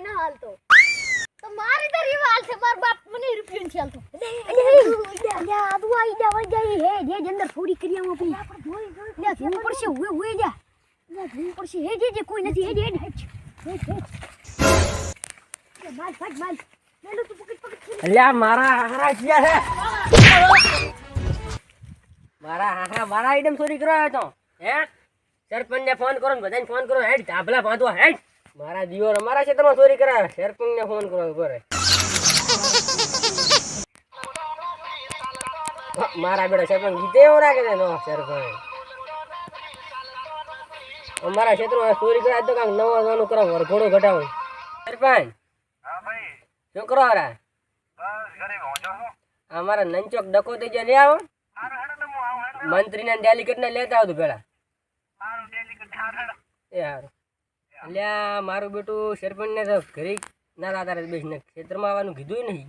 હાલતો તો. મારી તો રીવા હાલશે માર બાપ મને રૂપિયો નથી હાલતો આદુ આઈ જા વઈ જાય હે જે જે અંદર થોડી પડી અલ્યા જોવું પડશે હુએ હુએ જા. અલ્યા જોવું પડશે. હે જે જે કોઈ નથી. હે જે હે હેચ હેચ હેચ. માલ ફાટ માલ મેલું તું પકડ પકડ અલ્યા મારા હારા છે. મારા હારા મારા આઈટમ ચોરી કરવા આવ્યો તો. હે? સરપંચ ને ફોન કરો ને બધાને ફોન કરો. હેડ ધાબલા બાંધો હેડ. મારા દીવર અમારા ક્ષેત્રમાં ચોરી કરા સરપંચ ને ફોન કરો કરે મારા બેટા સરપંચ જીતે એવો રાખે છે નો સરપંચ અમારા ક્ષેત્રમાં ચોરી કરાવે તો કાંઈક નવો નવાનું કરો વરઘોડો ઘટાવો સરપંચ શું કરો રા અમારા નંચોક ડકો થઈ જાય લે આવો. મંત્રી ને ડેલિકેટ ને લેતા આવતું પેલા. એ હારું. અલ્યા મારું બેટું સરપંચ ને તો ઘરે ના લાતા રહે બેસીને. ખેતરમાં આવવાનું કીધું નહીં.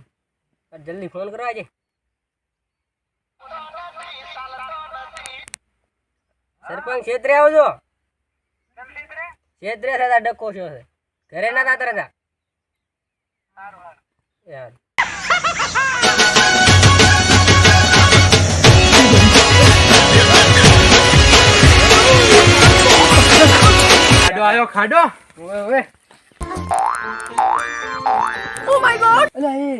જલ્દી ફોન કરવા આજે સરપંચ ક્ષેત્રે આવજો. ક્ષેત્રે થતા ડકો છો. છે ઘરે ના તાતા રહેતા. એ ખાડો. ખાડો ઓવે. ઓ માય ગોડ અલે એ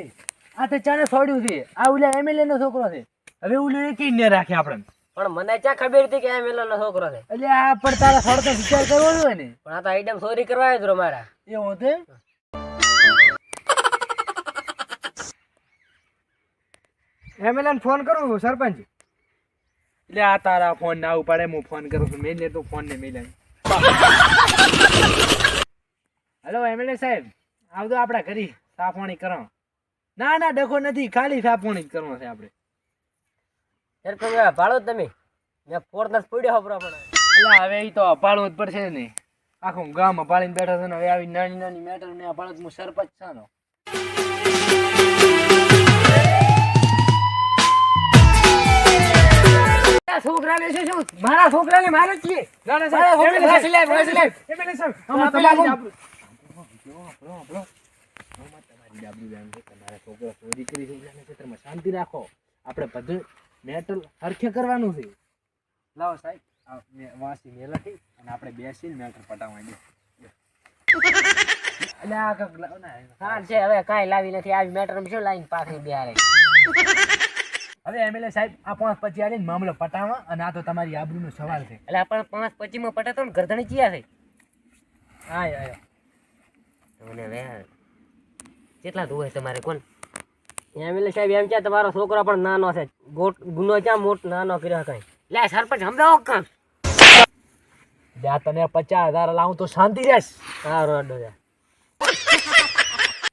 આ તે ચાને છોડ્યું છે. આ ઓલા એમએલએ નો છોકરો છે. હવે ઓલું એક ને રાખે આપણે. પણ મને ક્યાં ખબર હતી કે મેલો નો છોકરો છે? એટલે આ પણ તારા થોડો વિચાર કરવો જોઈએ ને. પણ આ તો આઈટમ ચોરી કરવા આવ્યો હતો મારા. એ હતું એમએલએ ને ફોન કરું સરપંચ? એટલે આ તારા ફોન ના ઉપાડે હું ફોન કરું છું. મેં તું ફોન ને મેં હેલો એમએલએ સાહેબ આવતો આપણા ઘરે સાફવાણી કરો ના ના ડખો નથી ખાલી સાફવાણી જ કરવો છે આપણે. સરપંચ ભાળો જ તમે. મેં ફોર દસ પડ્યો હપરો પણ. એટલે હવે એ તો અપાડવું જ પડશે ને. આખું ગામ અપાડીને બેઠો છે ને હવે આવી નાની નાની મેટર ને અપાડું હું સરપંચ છે આ છોકરાને છે શું? મારા છોકરાને મારે છીએ ના, ના, સાહેબ, છોકરાને ફાંસી લે ફાંસી લાય. એમએલએ સાહેબ, અમે તમારું- છોકરા ચોરી કરી છે, એટલાને શાંતિ રાખો આપણે બધું મેટર હરખે કરવાનું છે લાવો સાહેબ આ વાંસી અને આપણે બેસીને મેટર પટાવવાની એટલે આ કાંઈ લાવી નથી. આવી મેટર શું લાઈન પાછી બિહારે? હવે એમએલએ સાહેબ આ પાંચ પછી આવીને મામલો પટાવો અને આ તો તમારી આબરૂનો સવાલ છે. એટલે આપણે પાંચ પચીમાં પટાતો ને ગરદણી ચિયા છે. આય આય. તમને હવે કેટલા ધોવે તમારે કોણ? એમએલએ સાહેબ એમ છે તમારો છોકરો પણ નાનો છે. ગોટ ગુનો ક્યાં મોટ નાનો કર્યો કઈ? લે સરપંચ સમજાવો કામ? લ્યા તને પચાસ હજાર લાવું તો શાંતિ રહેશ. હા રોડો છે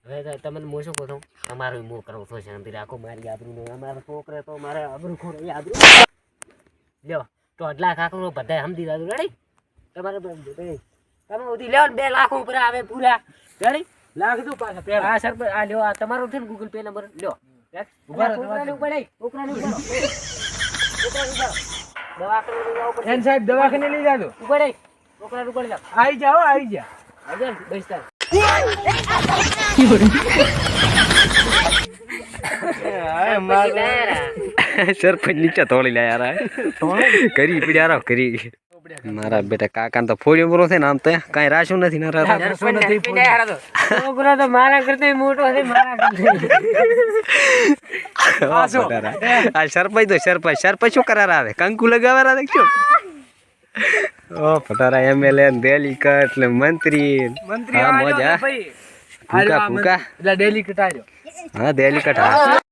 હવે તમને મો શું કહું છું? તમારું હું કરું છું શાંતિ રાખો મારી આબરૂ નહીં અમારા છોકરે તો મારે આબરૂ ખોર આબરૂ. લ્યો તો આટલા કાકરો બધા સમજી દાદુ રેડી તમારે તમે ઉધી લ્યો બે લાખ ઉપર આવે પૂરા. રેડી લાખ દો પાછા હા સર આ લ્યો આ તમારો છે ને ગૂગલ પે નંબર લ્યો. દવાખાને. લઈ જાઓ સાહેબ દવાખાને લઈ જાજો. આવી જાઓ. આવી જા. બેસતા સરપંચ નીચે તોડી લે યાર કરી પીડ્યા રાવ કરી મારા બેટા કાકા તો ફોડ્યો બોલો છે ને આમ તો. કઈ રાશું નથી ના છોકરો તો મારા કરતા મોટો છે મારા આ સરપંચ તો સરપંચ સરપંચ શું કરાર આવે કંકુ લગાવવા શું? ઓ પટારા એમએલએ દિલ્હી કટ ને મંત્રી. મંત્રી હા મોજા. ભાઈ. ફૂકા ફૂકા. એટલે ડેલી કટાયો હા દિલ્હી કટ હા.